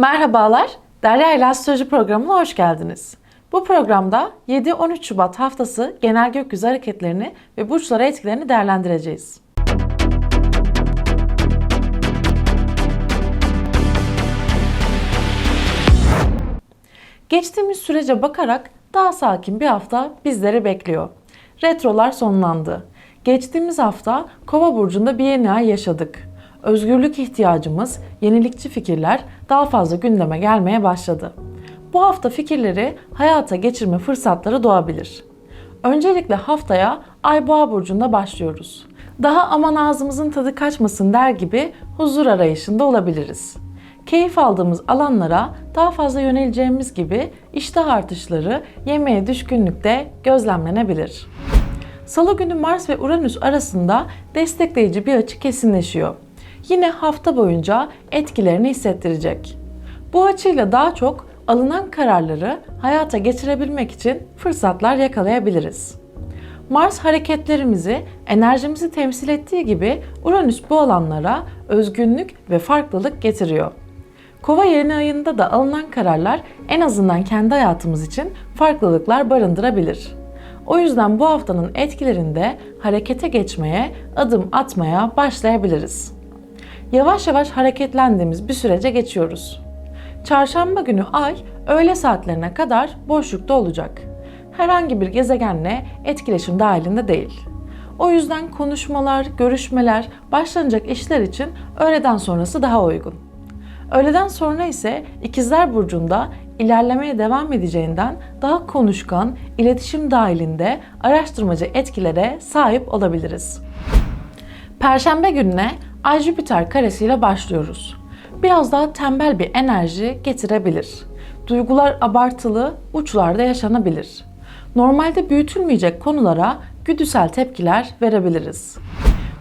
Merhabalar, Derya ile Astroloji programına hoş geldiniz. Bu programda 7-13 Şubat haftası genel gökyüzü hareketlerini ve burçlara etkilerini değerlendireceğiz. Geçtiğimiz sürece bakarak daha sakin bir hafta bizleri bekliyor. Retrolar sonlandı. Geçtiğimiz hafta Kova burcunda bir yeni ay yaşadık. Özgürlük ihtiyacımız, yenilikçi fikirler daha fazla gündeme gelmeye başladı. Bu hafta fikirleri hayata geçirme fırsatları doğabilir. Öncelikle haftaya Ay Boğa burcunda başlıyoruz. Daha aman ağzımızın tadı kaçmasın der gibi huzur arayışında olabiliriz keyif aldığımız alanlara daha fazla yöneleceğimiz gibi iştah artışları yemeğe düşkünlükte gözlemlenebilir. Salı günü Mars ve Uranüs arasında destekleyici bir açı kesinleşiyor. Yine hafta boyunca etkilerini hissettirecek. Bu açıyla daha çok alınan kararları hayata geçirebilmek için fırsatlar yakalayabiliriz. Mars hareketlerimizi, enerjimizi temsil ettiği gibi Uranüs bu alanlara özgünlük ve farklılık getiriyor. Kova yeni ayında da alınan kararlar en azından kendi hayatımız için farklılıklar barındırabilir. O yüzden bu haftanın etkilerinde harekete geçmeye, adım atmaya başlayabiliriz. Yavaş yavaş hareketlendiğimiz bir sürece geçiyoruz. Çarşamba günü ay öğle saatlerine kadar boşlukta olacak. Herhangi bir gezegenle etkileşim dahilinde değil. O yüzden konuşmalar, görüşmeler, başlanacak işler için öğleden sonrası daha uygun. Öğleden sonra ise İkizler Burcu'nda ilerlemeye devam edeceğinden daha konuşkan, iletişim dahilinde araştırmacı etkilere sahip olabiliriz. Perşembe gününe Ay Jüpiter karesiyle başlıyoruz. Biraz daha tembel bir enerji getirebilir. Duygular abartılı, uçlarda yaşanabilir. Normalde büyütülmeyecek konulara güdüsel tepkiler verebiliriz.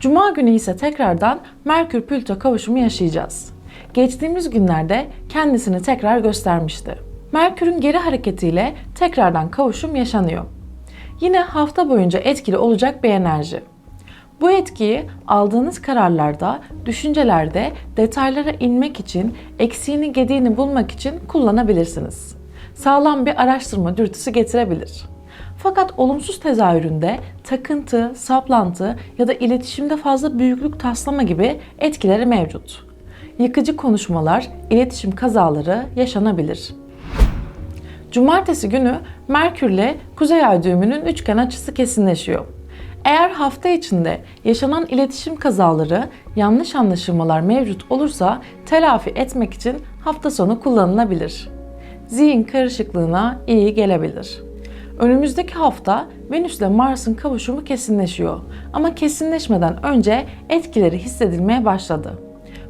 Cuma günü ise tekrardan Merkür Plüto kavuşumu yaşayacağız geçtiğimiz günlerde kendisini tekrar göstermişti. Merkür'ün geri hareketiyle tekrardan kavuşum yaşanıyor. Yine hafta boyunca etkili olacak bir enerji. Bu etkiyi aldığınız kararlarda, düşüncelerde detaylara inmek için, eksiğini gediğini bulmak için kullanabilirsiniz. Sağlam bir araştırma dürtüsü getirebilir. Fakat olumsuz tezahüründe takıntı, saplantı ya da iletişimde fazla büyüklük taslama gibi etkileri mevcut yıkıcı konuşmalar, iletişim kazaları yaşanabilir. Cumartesi günü Merkürle Kuzey Ay düğümünün üçgen açısı kesinleşiyor. Eğer hafta içinde yaşanan iletişim kazaları, yanlış anlaşılmalar mevcut olursa telafi etmek için hafta sonu kullanılabilir. Zihin karışıklığına iyi gelebilir. Önümüzdeki hafta Venüs ile Mars'ın kavuşumu kesinleşiyor. Ama kesinleşmeden önce etkileri hissedilmeye başladı.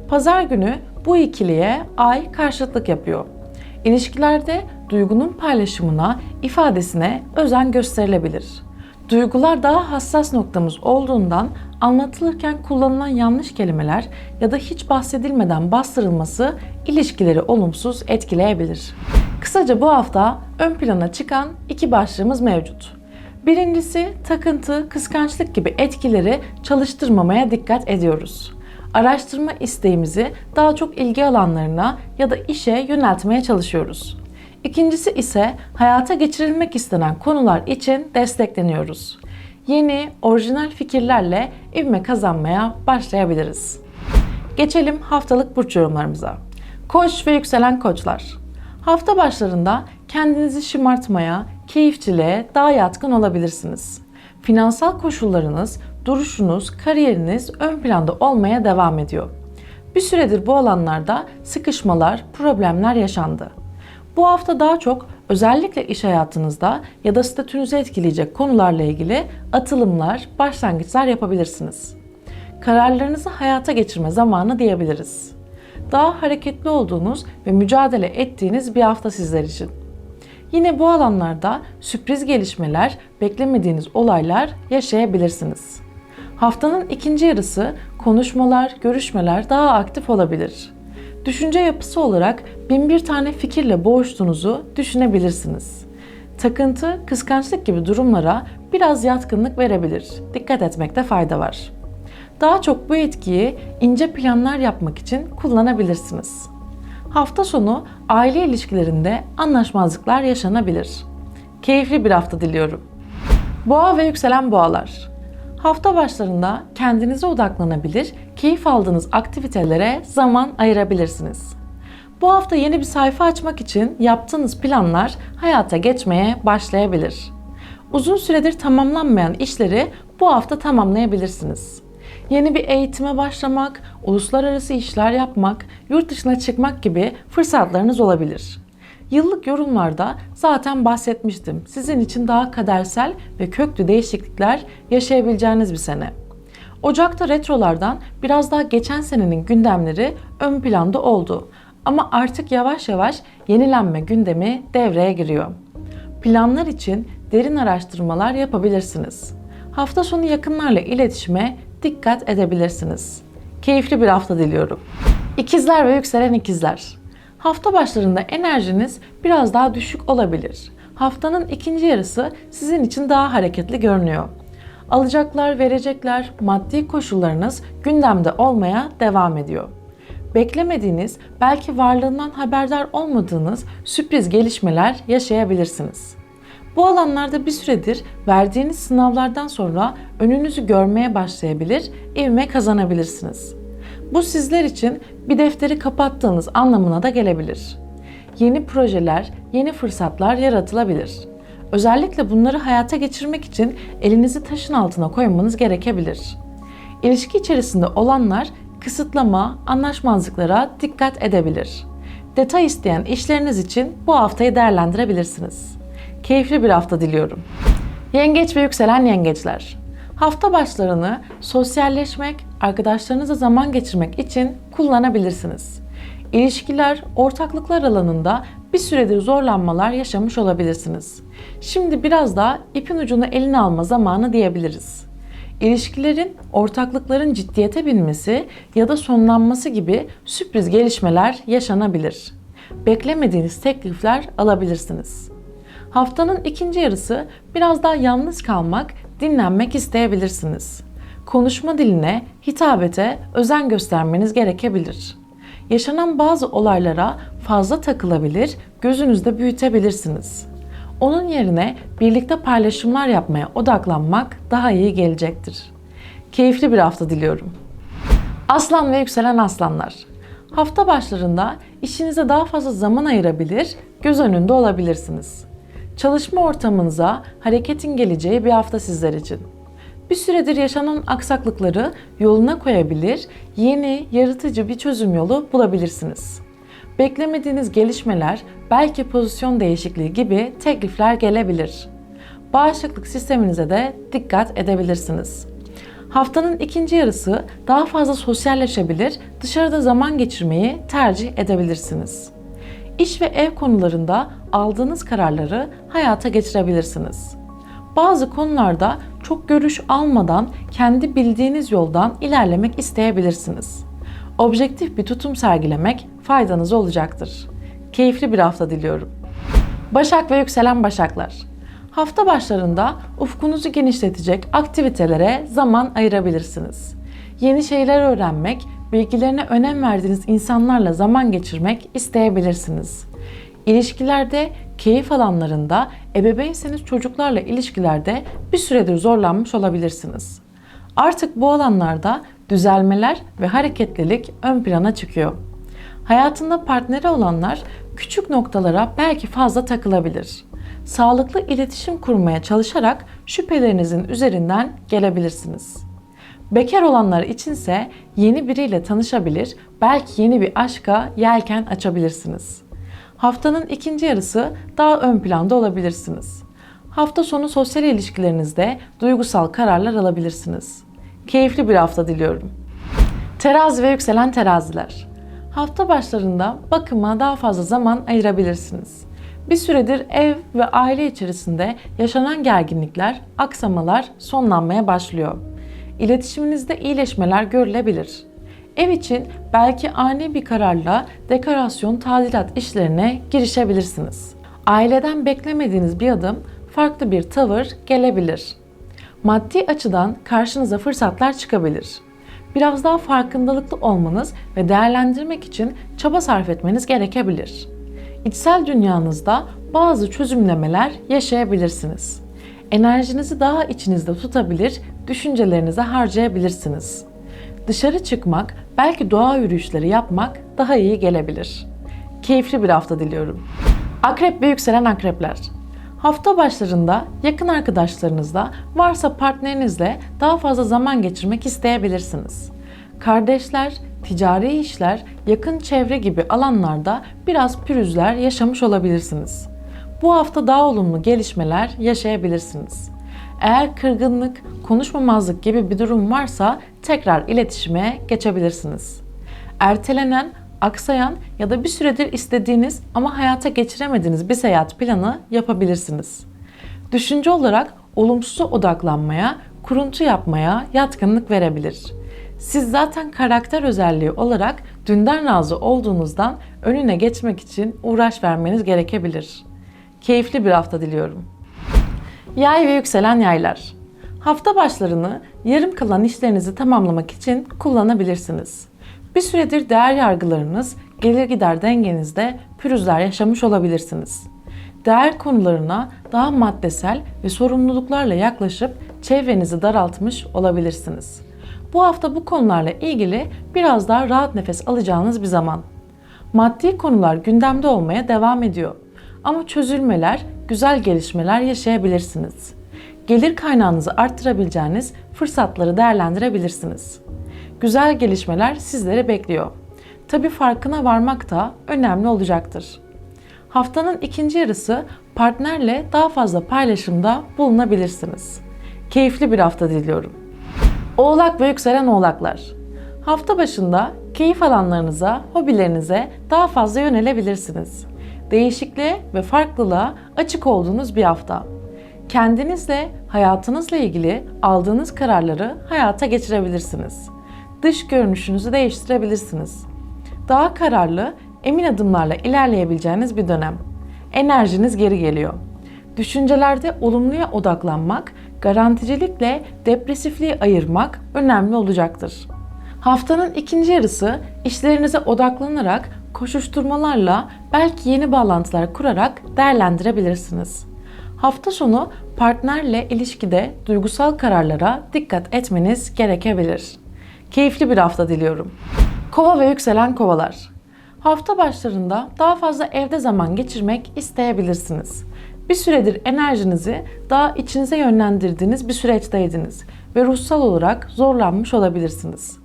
Pazar günü bu ikiliye ay karşıtlık yapıyor. İlişkilerde duygunun paylaşımına, ifadesine özen gösterilebilir. Duygular daha hassas noktamız olduğundan anlatılırken kullanılan yanlış kelimeler ya da hiç bahsedilmeden bastırılması ilişkileri olumsuz etkileyebilir. Kısaca bu hafta ön plana çıkan iki başlığımız mevcut. Birincisi takıntı, kıskançlık gibi etkileri çalıştırmamaya dikkat ediyoruz araştırma isteğimizi daha çok ilgi alanlarına ya da işe yöneltmeye çalışıyoruz. İkincisi ise hayata geçirilmek istenen konular için destekleniyoruz. Yeni, orijinal fikirlerle ivme kazanmaya başlayabiliriz. Geçelim haftalık burç yorumlarımıza. Koç ve yükselen koçlar. Hafta başlarında kendinizi şımartmaya, keyifçiliğe daha yatkın olabilirsiniz. Finansal koşullarınız duruşunuz, kariyeriniz ön planda olmaya devam ediyor. Bir süredir bu alanlarda sıkışmalar, problemler yaşandı. Bu hafta daha çok özellikle iş hayatınızda ya da statünüzü etkileyecek konularla ilgili atılımlar, başlangıçlar yapabilirsiniz. Kararlarınızı hayata geçirme zamanı diyebiliriz. Daha hareketli olduğunuz ve mücadele ettiğiniz bir hafta sizler için. Yine bu alanlarda sürpriz gelişmeler, beklemediğiniz olaylar yaşayabilirsiniz. Haftanın ikinci yarısı konuşmalar, görüşmeler daha aktif olabilir. Düşünce yapısı olarak bin bir tane fikirle boğuştuğunuzu düşünebilirsiniz. Takıntı, kıskançlık gibi durumlara biraz yatkınlık verebilir. Dikkat etmekte fayda var. Daha çok bu etkiyi ince planlar yapmak için kullanabilirsiniz. Hafta sonu aile ilişkilerinde anlaşmazlıklar yaşanabilir. Keyifli bir hafta diliyorum. Boğa ve yükselen boğalar. Hafta başlarında kendinize odaklanabilir, keyif aldığınız aktivitelere zaman ayırabilirsiniz. Bu hafta yeni bir sayfa açmak için yaptığınız planlar hayata geçmeye başlayabilir. Uzun süredir tamamlanmayan işleri bu hafta tamamlayabilirsiniz. Yeni bir eğitime başlamak, uluslararası işler yapmak, yurt dışına çıkmak gibi fırsatlarınız olabilir. Yıllık yorumlarda zaten bahsetmiştim. Sizin için daha kadersel ve köklü değişiklikler yaşayabileceğiniz bir sene. Ocak'ta retrolardan biraz daha geçen senenin gündemleri ön planda oldu. Ama artık yavaş yavaş yenilenme gündemi devreye giriyor. Planlar için derin araştırmalar yapabilirsiniz. Hafta sonu yakınlarla iletişime dikkat edebilirsiniz. Keyifli bir hafta diliyorum. İkizler ve yükselen ikizler. Hafta başlarında enerjiniz biraz daha düşük olabilir. Haftanın ikinci yarısı sizin için daha hareketli görünüyor. Alacaklar, verecekler, maddi koşullarınız gündemde olmaya devam ediyor. Beklemediğiniz, belki varlığından haberdar olmadığınız sürpriz gelişmeler yaşayabilirsiniz. Bu alanlarda bir süredir verdiğiniz sınavlardan sonra önünüzü görmeye başlayabilir, ivme kazanabilirsiniz. Bu sizler için bir defteri kapattığınız anlamına da gelebilir. Yeni projeler, yeni fırsatlar yaratılabilir. Özellikle bunları hayata geçirmek için elinizi taşın altına koymanız gerekebilir. İlişki içerisinde olanlar kısıtlama, anlaşmazlıklara dikkat edebilir. Detay isteyen işleriniz için bu haftayı değerlendirebilirsiniz. Keyifli bir hafta diliyorum. Yengeç ve yükselen yengeçler. Hafta başlarını sosyalleşmek, arkadaşlarınızla zaman geçirmek için kullanabilirsiniz. İlişkiler, ortaklıklar alanında bir süredir zorlanmalar yaşamış olabilirsiniz. Şimdi biraz daha ipin ucunu eline alma zamanı diyebiliriz. İlişkilerin, ortaklıkların ciddiyete binmesi ya da sonlanması gibi sürpriz gelişmeler yaşanabilir. Beklemediğiniz teklifler alabilirsiniz. Haftanın ikinci yarısı biraz daha yalnız kalmak, dinlenmek isteyebilirsiniz. Konuşma diline, hitabete özen göstermeniz gerekebilir. Yaşanan bazı olaylara fazla takılabilir, gözünüzde büyütebilirsiniz. Onun yerine birlikte paylaşımlar yapmaya odaklanmak daha iyi gelecektir. Keyifli bir hafta diliyorum. Aslan ve yükselen aslanlar. Hafta başlarında işinize daha fazla zaman ayırabilir, göz önünde olabilirsiniz. Çalışma ortamınıza hareketin geleceği bir hafta sizler için. Bir süredir yaşanan aksaklıkları yoluna koyabilir, yeni, yaratıcı bir çözüm yolu bulabilirsiniz. Beklemediğiniz gelişmeler, belki pozisyon değişikliği gibi teklifler gelebilir. Bağışıklık sisteminize de dikkat edebilirsiniz. Haftanın ikinci yarısı daha fazla sosyalleşebilir, dışarıda zaman geçirmeyi tercih edebilirsiniz. İş ve ev konularında aldığınız kararları hayata geçirebilirsiniz. Bazı konularda çok görüş almadan kendi bildiğiniz yoldan ilerlemek isteyebilirsiniz. Objektif bir tutum sergilemek faydanız olacaktır. Keyifli bir hafta diliyorum. Başak ve yükselen başaklar. Hafta başlarında ufkunuzu genişletecek aktivitelere zaman ayırabilirsiniz. Yeni şeyler öğrenmek, bilgilerine önem verdiğiniz insanlarla zaman geçirmek isteyebilirsiniz. İlişkilerde, keyif alanlarında, ebeveynseniz çocuklarla ilişkilerde bir süredir zorlanmış olabilirsiniz. Artık bu alanlarda düzelmeler ve hareketlilik ön plana çıkıyor. Hayatında partneri olanlar küçük noktalara belki fazla takılabilir. Sağlıklı iletişim kurmaya çalışarak şüphelerinizin üzerinden gelebilirsiniz. Bekar olanlar içinse yeni biriyle tanışabilir, belki yeni bir aşka yelken açabilirsiniz. Haftanın ikinci yarısı daha ön planda olabilirsiniz. Hafta sonu sosyal ilişkilerinizde duygusal kararlar alabilirsiniz. Keyifli bir hafta diliyorum. Terazi ve yükselen teraziler. Hafta başlarında bakıma daha fazla zaman ayırabilirsiniz. Bir süredir ev ve aile içerisinde yaşanan gerginlikler, aksamalar sonlanmaya başlıyor. İletişiminizde iyileşmeler görülebilir. Ev için belki ani bir kararla dekorasyon, tadilat işlerine girişebilirsiniz. Aileden beklemediğiniz bir adım, farklı bir tavır gelebilir. Maddi açıdan karşınıza fırsatlar çıkabilir. biraz daha farkındalıklı olmanız ve değerlendirmek için çaba sarf etmeniz gerekebilir. İçsel dünyanızda bazı çözümlemeler yaşayabilirsiniz. Enerjinizi daha içinizde tutabilir, düşüncelerinize harcayabilirsiniz. Dışarı çıkmak, belki doğa yürüyüşleri yapmak daha iyi gelebilir. Keyifli bir hafta diliyorum. Akrep ve yükselen akrepler. Hafta başlarında yakın arkadaşlarınızla varsa partnerinizle daha fazla zaman geçirmek isteyebilirsiniz. Kardeşler, ticari işler, yakın çevre gibi alanlarda biraz pürüzler yaşamış olabilirsiniz. Bu hafta daha olumlu gelişmeler yaşayabilirsiniz. Eğer kırgınlık, konuşmamazlık gibi bir durum varsa tekrar iletişime geçebilirsiniz. Ertelenen, aksayan ya da bir süredir istediğiniz ama hayata geçiremediğiniz bir seyahat planı yapabilirsiniz. Düşünce olarak olumsuza odaklanmaya, kuruntu yapmaya yatkınlık verebilir. Siz zaten karakter özelliği olarak dünden razı olduğunuzdan önüne geçmek için uğraş vermeniz gerekebilir. Keyifli bir hafta diliyorum. Yay ve yükselen yaylar. Hafta başlarını yarım kalan işlerinizi tamamlamak için kullanabilirsiniz. Bir süredir değer yargılarınız, gelir gider dengenizde pürüzler yaşamış olabilirsiniz. Değer konularına daha maddesel ve sorumluluklarla yaklaşıp çevrenizi daraltmış olabilirsiniz. Bu hafta bu konularla ilgili biraz daha rahat nefes alacağınız bir zaman. Maddi konular gündemde olmaya devam ediyor. Ama çözülmeler, güzel gelişmeler yaşayabilirsiniz. Gelir kaynağınızı arttırabileceğiniz fırsatları değerlendirebilirsiniz. Güzel gelişmeler sizleri bekliyor. Tabi farkına varmak da önemli olacaktır. Haftanın ikinci yarısı partnerle daha fazla paylaşımda bulunabilirsiniz. Keyifli bir hafta diliyorum. Oğlak ve yükselen oğlaklar. Hafta başında keyif alanlarınıza, hobilerinize daha fazla yönelebilirsiniz. Değişikliğe ve farklılığa açık olduğunuz bir hafta. Kendinizle, hayatınızla ilgili aldığınız kararları hayata geçirebilirsiniz. Dış görünüşünüzü değiştirebilirsiniz. Daha kararlı, emin adımlarla ilerleyebileceğiniz bir dönem. Enerjiniz geri geliyor. Düşüncelerde olumluya odaklanmak, garanticilikle depresifliği ayırmak önemli olacaktır. Haftanın ikinci yarısı işlerinize odaklanarak koşuşturmalarla belki yeni bağlantılar kurarak değerlendirebilirsiniz. Hafta sonu partnerle ilişkide duygusal kararlara dikkat etmeniz gerekebilir. Keyifli bir hafta diliyorum. Kova ve yükselen kovalar. Hafta başlarında daha fazla evde zaman geçirmek isteyebilirsiniz. Bir süredir enerjinizi daha içinize yönlendirdiğiniz bir süreçteydiniz ve ruhsal olarak zorlanmış olabilirsiniz.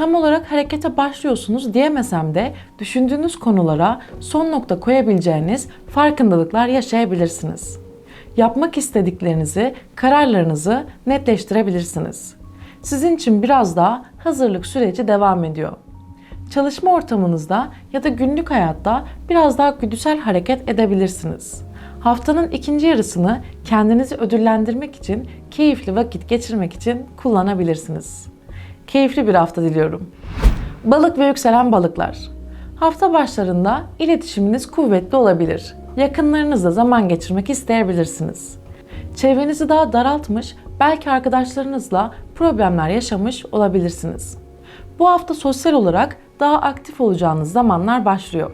Tam olarak harekete başlıyorsunuz diyemesem de düşündüğünüz konulara son nokta koyabileceğiniz farkındalıklar yaşayabilirsiniz. Yapmak istediklerinizi, kararlarınızı netleştirebilirsiniz. Sizin için biraz daha hazırlık süreci devam ediyor. Çalışma ortamınızda ya da günlük hayatta biraz daha güdüsel hareket edebilirsiniz. Haftanın ikinci yarısını kendinizi ödüllendirmek için, keyifli vakit geçirmek için kullanabilirsiniz. Keyifli bir hafta diliyorum. Balık ve yükselen balıklar. Hafta başlarında iletişiminiz kuvvetli olabilir. Yakınlarınızla zaman geçirmek isteyebilirsiniz. Çevrenizi daha daraltmış, belki arkadaşlarınızla problemler yaşamış olabilirsiniz. Bu hafta sosyal olarak daha aktif olacağınız zamanlar başlıyor.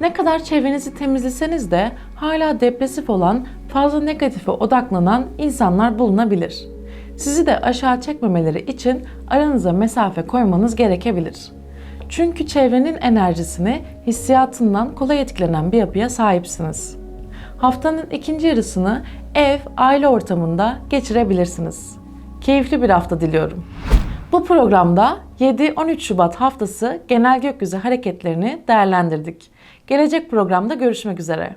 Ne kadar çevrenizi temizleseniz de hala depresif olan, fazla negatife odaklanan insanlar bulunabilir. Sizi de aşağı çekmemeleri için aranıza mesafe koymanız gerekebilir. Çünkü çevrenin enerjisini hissiyatından kolay etkilenen bir yapıya sahipsiniz. Haftanın ikinci yarısını ev, aile ortamında geçirebilirsiniz. Keyifli bir hafta diliyorum. Bu programda 7-13 Şubat haftası genel gökyüzü hareketlerini değerlendirdik. Gelecek programda görüşmek üzere.